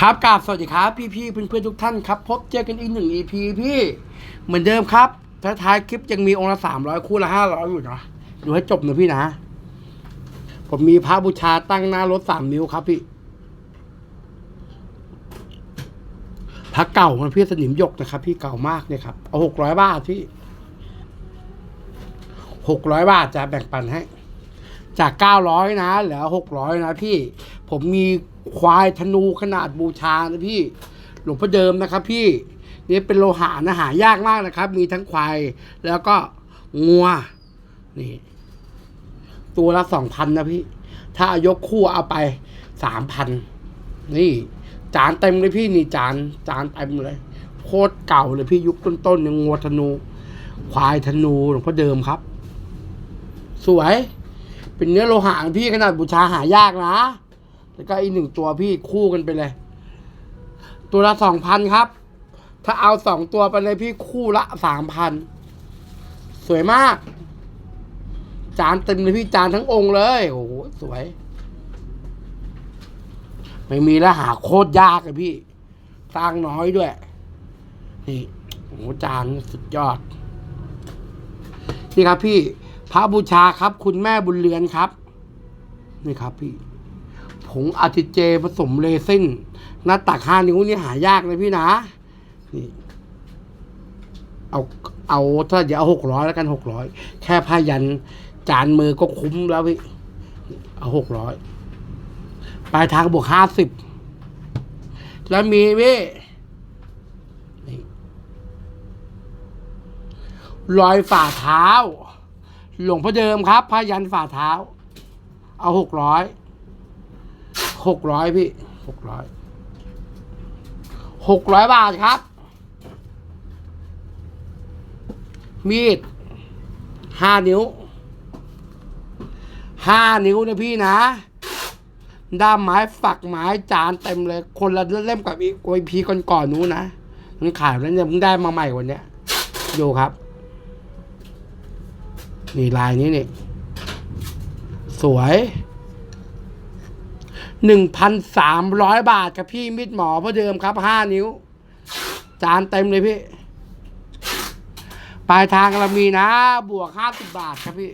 ครับกราบสวัสดีครับ พี่พี่ๆเพื่อนทุกท่านครับ พบเจอกันอีกหนึ่ง EP พี่ เหมือนเดิมครับท้ายคลิปยังมีองค์ละสามร้อยคู่ละห้าร้อยอยู่นะดูให้จบนะพี่นะ ผมมีพระบูชาตั้งหน้ารถสามนิ้วครับพี่พระเก่ามันพี่สนิมยกนะครับ พี่เก่ามากเนี่ยครับ เอาหกร้อยบาทพี่หกร้อยบาทจะแบ่งปันให้ จากเก้าร้อยนะเหลือหกร้อยนะพี่ ผมมี ควายธนูขนาดบูชานะพี่ หลวงพ่อเดิมนะครับ พี่นี่เป็นโลหะนะหายากมากนะครับ มีทั้งควายแล้วก็งัวนี่ตัวละสองพันนะพี่ ถ้ายกคู่เอาไปสามพันนี่ จานเต็มเลยพี่นี่จานจานเต็มเลยโคตรเก่าเลยพี่ยุคต้นๆยังงัวธนู ควายธนูหลวงพ่อเดิมครับ สวย เป็นเนื้อโลหะนะพี่ขนาดบูชาหายากนะ แล้วก็อีกหนึ่งตัวพี่คู่กันไปเลย ตัวละสองพันครับ ถ้าเอาสองตัวไปเลยพี่คู่ละสามพันสวยมาก จานเต็มเลยพี่จานทั้งองค์เลย โอ้โหสวย ไม่มีแล้วหาโคตรยากเลยพี่สร้างน้อยด้วย นี่โอ้โหจานสุดยอด นี่ครับพี่ พระบูชาครับ คุณแม่บุญเรือนครับ นี่ครับพี่ ผงอาทิเจผสมเรซินหน้าตักห้านิ้วนี่หายากเลยพี่นะนี่เอาเอาถ้าเดี๋ยวเอาหกร้อยแล้วกันหกร้อยแค่ผ้ายันจานมือก็คุ้มแล้วพี่เอาหกร้อยปลายทางบวกห้าสิบแล้วมีพี่นี่รอยฝ่าเท้า หลวงพ่อเดิมครับผ้ายันฝ่าเท้า เอาหกร้อย หกร้อยพี่หกร้อยหกร้อยบาทครับ มีดห้านิ้วห้านิ้วนะพี่นะ ด้ามไม้ฝักไม้จานเต็มเลย คนละเล่มกับอีกโอพีก่อนๆนู้นนะมันขายแล้วเนี่ยเพิ่งได้มาใหม่วันเนี้ยดูครับ นี่ลายนี้นี่ สวย หนึ่งพันสามร้อยบาทครับพี่มิดหมอเพราะเดิมครับห้านิ้ว จานเต็มเลยพี่ ปลายทางเรามีนะ บวกห้าสิบบาทครับพี่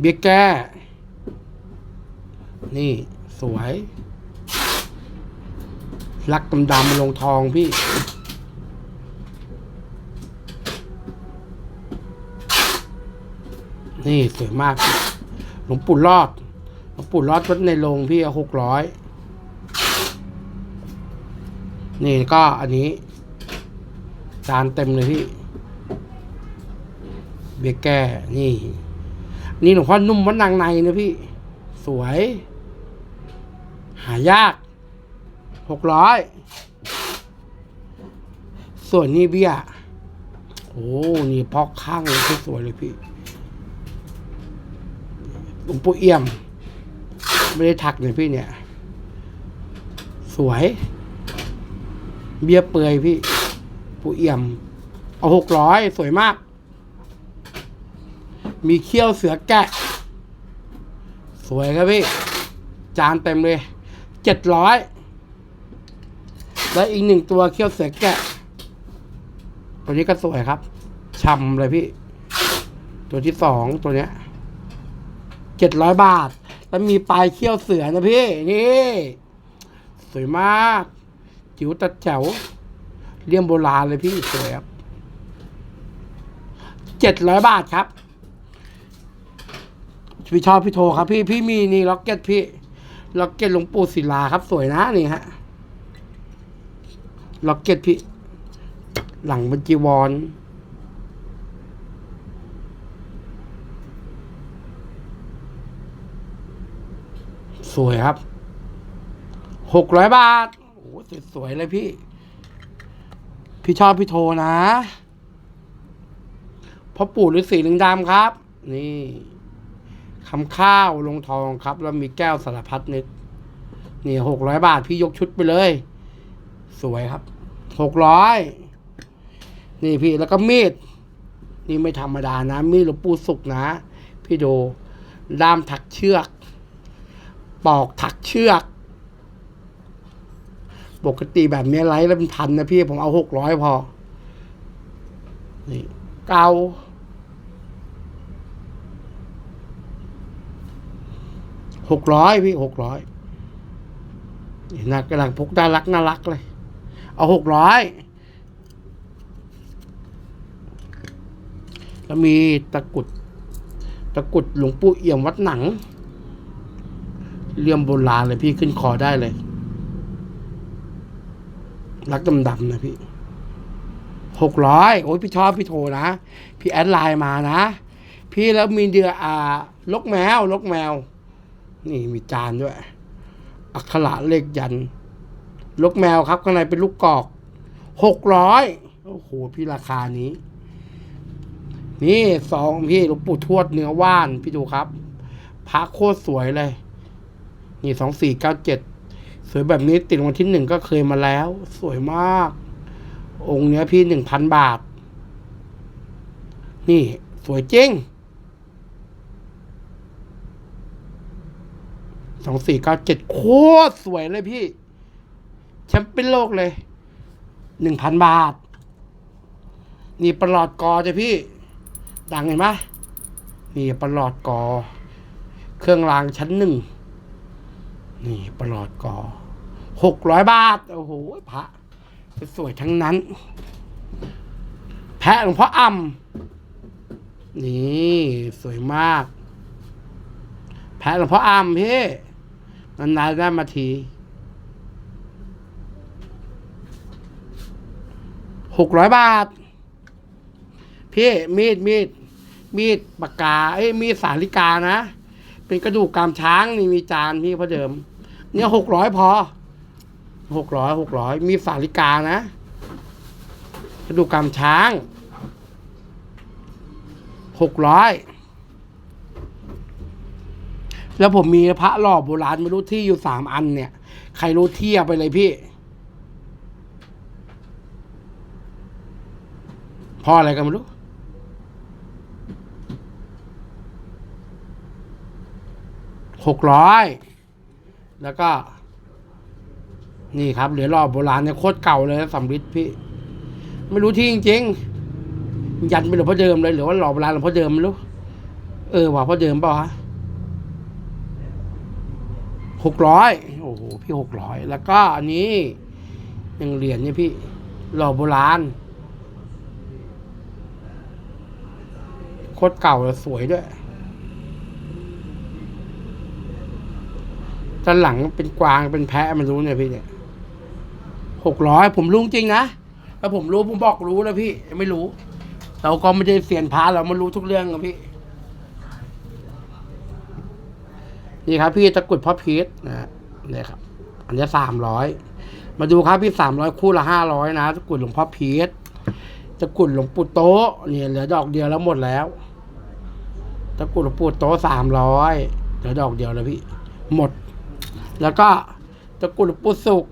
เบียร์แก้นี่สวย ลักดำดำๆลงทองพี่ นี่สวยมากพี่หลวงปู่รอด หลวงปู่รอดวัดในโรงพี่หกร้อย นี่ก็อันนี้จานเต็มเลยพี่ เบียแก้นี่ นี่หลวงพ่อนุ่มวัดนางในนะพี่ สวย หายากหกร้อย ส่วนนี้เบี้ย โอ้ นี่พอกข้างเลยที่สวยเลยพี่ ลวงปู่เอี่ยม ไม่ได้ถักเลยพี่เนี่ย สวย เบี้ยเปือยพี่ ปู่เอี่ยม เอาหกร้อยสวยมาก มีเขี้ยวเสือแกะ สวยครับพี่ จานเต็มเลยเจ็ดร้อยแล้วอีกหนึ่งตัวเขี้ยวเสือแกะ ตัวนี้ก็สวยครับช่ำเลยพี่ ตัวที่สองตัวเนี้ย เจ็ดร้อยบาท แล้วมีปลายเขี้ยวเสือนะพี่ นี่ สวยมาก จิ๋วตัดแจ๋วเลี่ยมโบราณเลยพี่สวยครับเจ็ดร้อยบาทครับ พี่ชอบพี่โทรครับ พี่พี่มีนี่ล็อกเก็ตพี่ล็อกเก็ตหลวงปู่ศิลาครับ สวยนะนี่ฮะล็อกเก็ตพี่ หลังบรรจีวร สวยครับ หกร้อยบาท โอ้โหสวยเลยพี่ พี่ชอบพี่โทนะพ่อปู่ฤาษีลิงดำครับ นี่คำข้าวลงทองครับ แล้วมีแก้วสารพัดนึก นี่หกร้อยบาท พี่ยกชุดไปเลย สวยครับ หกร้อย นี่พี่แล้วก็มีด นี่ไม่ธรรมดานะ มีดหลวงปู่สุกนะ พี่ดูด้ามถักเชือก ปอกถักเชือก ปกติแบบนี้ไลฟ์แล้วเป็นพันนะพี่ผมเอาหกร้อยพอ นี่เกาหกร้อยพี่หกร้อยนี่นะกำลังพกน่ารักน่ารักเลย เอาหกร้อยแล้วมีตะกุด ตะกุดหลวงปู่เอี่ยมวัดหนัง เลี่ยมโบราณเลยพี่ขึ้นคอได้เลย รักดำๆนะพี่หกร้อยโอ้ยพี่ชอบพี่โทรนะ พี่แอดไลน์มานะ พี่แล้วมีเดืออ่าลกแมว ลกแมว นี่มีจานด้วย อักขระเลขยัน ลกแมวครับ ข้างในเป็นลูกกอกหกร้อยโอ้โห พี่ราคานี้ นี่สองพี่หลวงปู่ทวดเนื้อว่าน พี่ดูครับพระโคตรสวยเลย นี่สองสี่เก้าเจ็ดสวยแบบนี้ติดวันที่หนึ่งก็เคยมาแล้ว สวยมาก องค์เนี้ยพี่หนึ่งพันบาท นี่สวยจริงสองสี่เก้าเจ็ดโคตรสวยเลยพี่แชมป์เป็นโลกเลยหนึ่งพันบาท นี่ประหลอดกอจ้ะพี่ ดังเห็นไหมนี่ประหลอดกอ เครื่องรางชั้นหนึ่ง นี่ประหลอดกอหกร้อยบาท โอ้โหพระสวยทั้งนั้น แพะหลวงพ่ออ่ำนี่สวยมาก แพะหลวงพ่ออ่ำพี่นานๆได้มาทีหกร้อยบาท พี่มีดมีดมีดปากกา เอ้ยมีดสาลิกานะ เป็นกระดูกกามช้างนี่มีจานพี่พอเดิม เนี่ยหกร้อยพอหกร้อยหกร้อยมีสาลิกานะกระดูกกรมช้างหกร้อยแล้วผมมีพระหล่อโบราณไม่รู้ที่อยู่สามอันเนี่ย ใครรู้เที่ยวไปเลยพี่ พออะไรกันไม่รู้หกร้อย แล้วก็ นี่ครับเหรียญหล่อโบราณเนี่ยโคตรเก่าเลยนะสำริดพี่ ไม่รู้ที่จริงๆยันเป็นหลวงพ่อเดิมเลยหรือว่าหล่อโบราณหลวงพ่อเดิมไม่รู้เออว่าพ่อเดิมเปล่าฮะหกร้อยโอ้โหพี่หกร้อยแล้วก็อันนี้หนึ่งเหรียญเนี่ยพี่หล่อโบราณโคตรเก่าแล้วสวยด้วย ด้านหลังเป็นกวางเป็นแพะมันรู้เนี่ยพี่เนี่ยหกร้อยผมรู้จริงนะถ้าผมรู้ผมบอกรู้แล้วพี่ไม่รู้ เราก็ไม่ได้เสียนพาเรามารู้ทุกเรื่องครับพี่ นี่ครับ พี่ตะกุดพ่อพีชนะเนี่ยครับ อันนี้สามร้อยมาดูครับพี่สามร้อยคู่ละห้าร้อยนะตะกุดหลวงพ่อพีชตะกุดหลวงปู่โต๊ะเนี่ยเหลือดอกเดียวแล้วหมดแล้วตะกุดหลวงปู่โต๊ะสามร้อยเหลือดอกเดียวแล้วพี่ หมด แล้วก็ตะกรุดปูสุก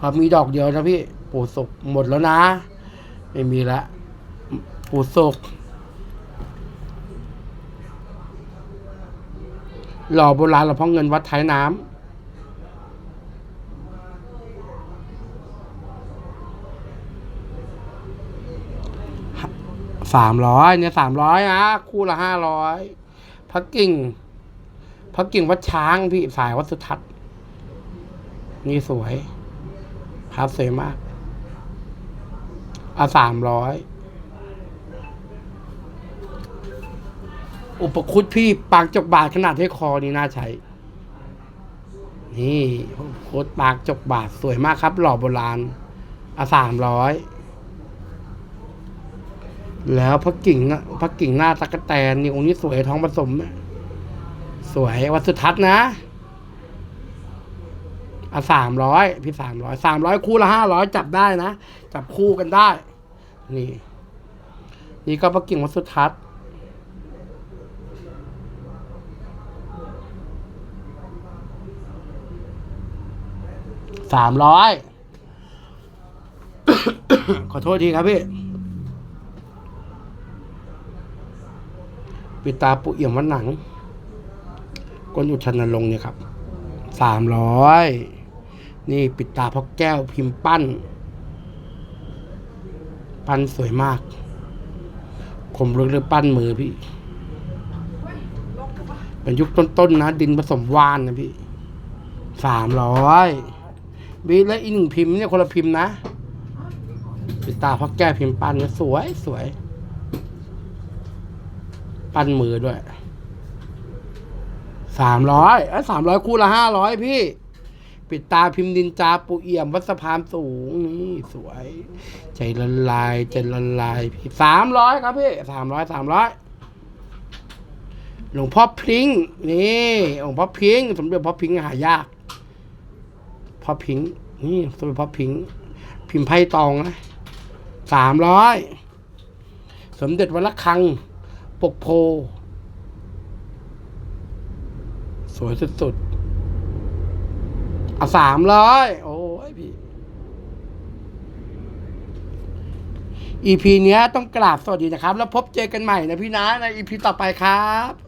ครับมีดอกเดียวนะพี่ปูสุกหมดแล้วนะ ไม่มีละปูสุกหล่อโบราณหลวงพ่อเงินวัดท้ายน้ำสามร้อยเนี่ยสามร้อยนะ คู่ละห้าร้อยพักกิ่ง พระกิ่งวัดช้างพี่สายวัดสุทัศน์นี่สวยภาสวยมากเอาสามร้อยอุปคุตพี่ปางจกบาทขนาดที่คอนี่น่าใช้นี่โคตรปากจกบาทสวยมากครับ หล่อโบราณเอาสามร้อยแล้วพระกิ่งนะพระกิ่งหน้าตะกะแตนนี่องค์นี้สวยท้องผสมนะ สวยวัดสุทัศน์นะอะสามร้อยพี่สามร้อยสามร้อยคู่ละห้าร้อยจับได้นะ จับคู่กันได้ นี่ นี่ก็พระกิ่งวัดสุทัศน์สามร้อยขอโทษทีครับพี่ ปิดตาปุเอี่ยมวันหนัง กวนอุชนนรงค์เนี่ยครับสามร้อยนี่ปิดตาพ่อแก้วพิมพ์ปั้น ปั้นสวยมากผมเลือกเลือกปั้นมือพี่ เป็นยุคต้นๆนะดินผสมวานนะพี่สามร้อยบีแล้วอีกหนึ่งพิมพ์เนี่ยคนละพิมพ์นะปิดตาพ่อแก้วพิมพ์ปั้นเนี่ยสวยสวย ปั้นมือด้วย สามร้อยไอ้สามร้อยคู่ละห้าร้อยพี่ ปิดตาพิมพ์ดินจาปูเอี่ยม วัดสะพานสูงนี่สวย ใจละลายใจละลายพี่สามร้อยครับพี่สามร้อยสามร้อยหลวงพ่อพริ้งนี่หลวงพ่อพริ้งสมเด็จพ่อพริ้งหายากพ่อพริ้งนี่สมเด็จพ่อพริ้งพิมพ์ไพ่ตองนะสามร้อยสมเด็จวัดละคังปกโพ ส วยสุดๆเอาสามร้อยโอ้ยพี่ EP เนี้ยต้องกราบสวัสดีนะครับ แล้วพบเจอกันใหม่นะพี่นะใน EP ต่อไปครับ